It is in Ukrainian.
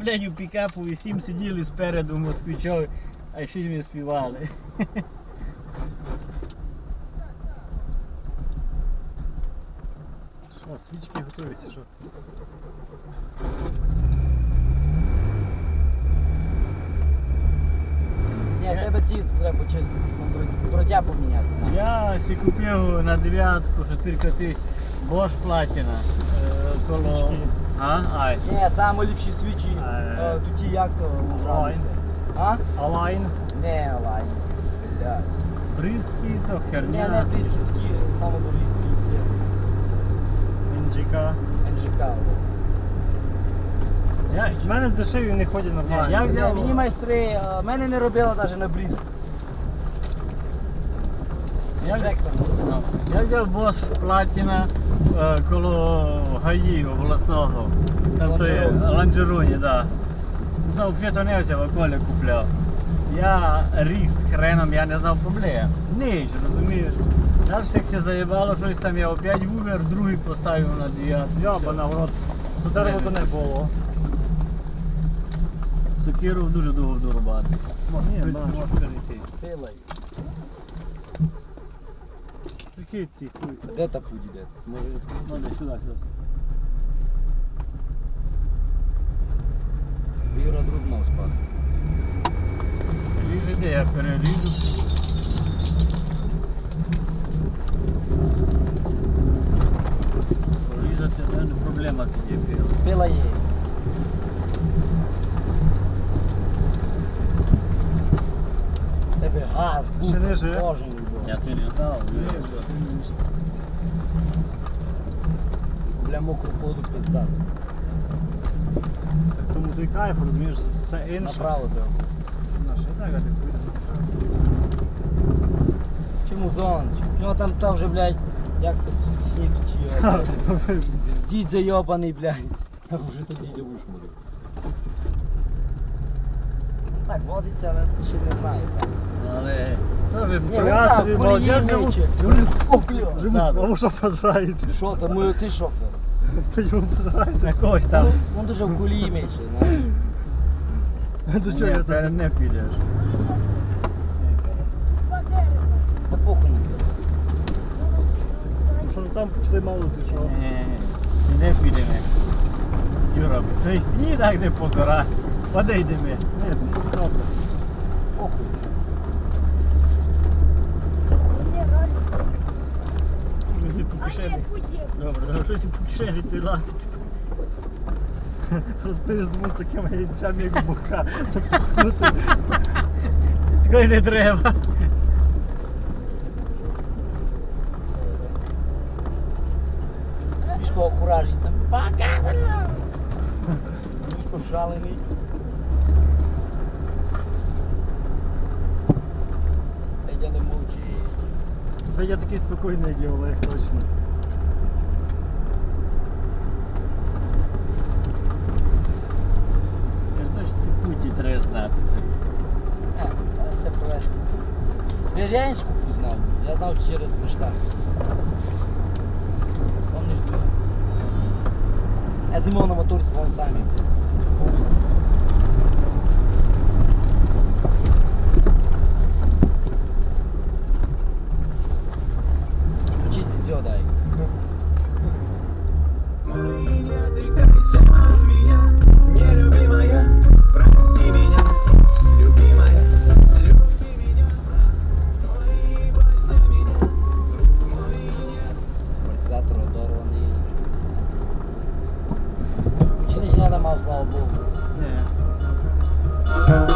блядь, у пікапу і сім сиділи спереду москвичові, а ще не співали. Що, свічки готуються, що? Ні, тебе ті треба почистити, дрот- дротя поміняти. Я сі купив на дев'ятку, чотирка тисяч, Bosch Platina. Е. Свічки. А? Ай. Ні, саме ліпші свічі. Е. е, Тоді як то Алайн. А? Алайн. Не, лайн. Бля. Бризки, то херня. не близькі, такі саме дорогі Інджика. НЖК. Я, В мене дешеві не ходять нормально. Я взяв- Мені майстри, е, мене не робила навіть на бризк. Я, я взяв Bosch Platina е, коло ГАІ обласного. Там то є Ланжероні. Ланжероні, да. Ну, взагалі то не взяв, а Коля купляв. Я ріс хреном, я не знав проблем. Ніч, розумієш. Далі як заїбало щось там, я опять вувер, другий поставив на дев'ятку. Яба в рот. То дерева то не було. Сокиру дуже довго дорубати. Бачу. перейти. Хуй. Де та путь іде? Може сюди, сюди. Юра друг мав спас. Ріж іде, я переріжу. Порізати це не проблема тоді пила. Пила є. Тебе газ, був, Ще не кожен не знав. Бля, мокру воду пизда. Так тому той кайф, розумієш, це інше. Направо треба. На, що так, а ти хуй. Чому зон? У нього там там вже, блядь, як тут сніг чи його. Дід зайобаний, блядь. Я вже то дідя вишмурив. Так, возиться, але ще не знаю. так. Але теж Ні, Я вон собі там, молодець, колії живу. миче. О, бля. Живу, Ззаду. а ви що там, ну, ти шофер? Ти йому позираєте? на когось там. Ну, Він дуже в колії мече, знаєш. До чого я так? не підеш. Та похуй. Що ну там пішли мало зійшов. Ні, не підемо. Юра, ти ні так не покора. Подійдемо. Ні, ти що. Похуй. Ну що ти по кишені ти лазить? Розбиєш думав такими яйцями, як бока. Такої не треба. Мішко окуражить там. Показано! Мішко шалений. Та я не мовчи. Та я такий спокійний, як Олег, точно. Я ж значить, ти путі треба знати. А, та все просто. Я ж Янечку пізнав. Я знав через Он не зиму? Я зимов на моторі з ланцами. слава Богу. Ні.